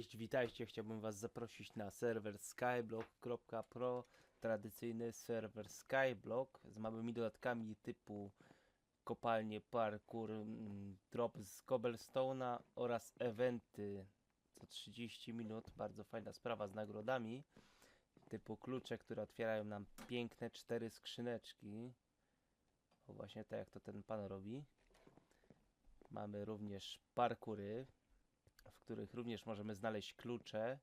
Cześć, witajcie. Chciałbym Was zaprosić na serwer skyblock.pro, tradycyjny serwer Skyblock z małymi dodatkami typu kopalnie, parkour, mm, drop z cobblestone'a oraz eventy co 30 minut. Bardzo fajna sprawa z nagrodami typu klucze, które otwierają nam piękne cztery skrzyneczki. O właśnie tak jak to ten pan robi. Mamy również parkury, których również możemy znaleźć klucze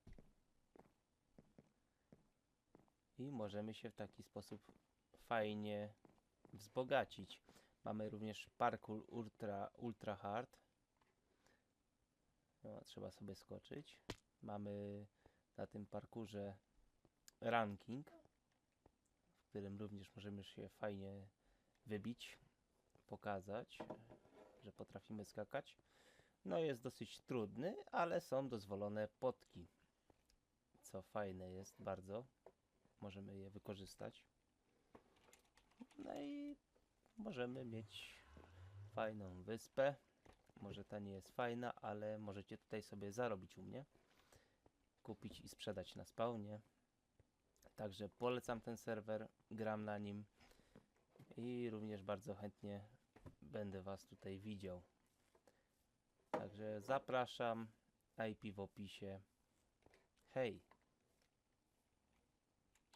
i możemy się w taki sposób fajnie wzbogacić. Mamy również parkour ultra, ultra hard. No, trzeba sobie skoczyć. Mamy na tym parkurze ranking, w którym również możemy się fajnie wybić, pokazać, że potrafimy skakać. No jest dosyć trudny, ale są dozwolone potki. Co fajne jest bardzo. Możemy je wykorzystać. No i możemy mieć fajną wyspę. Może ta nie jest fajna, ale możecie tutaj sobie zarobić u mnie. Kupić i sprzedać na spawnie. Także polecam ten serwer, gram na nim i również bardzo chętnie będę Was tutaj widział. Także zapraszam. IP w opisie. Hej!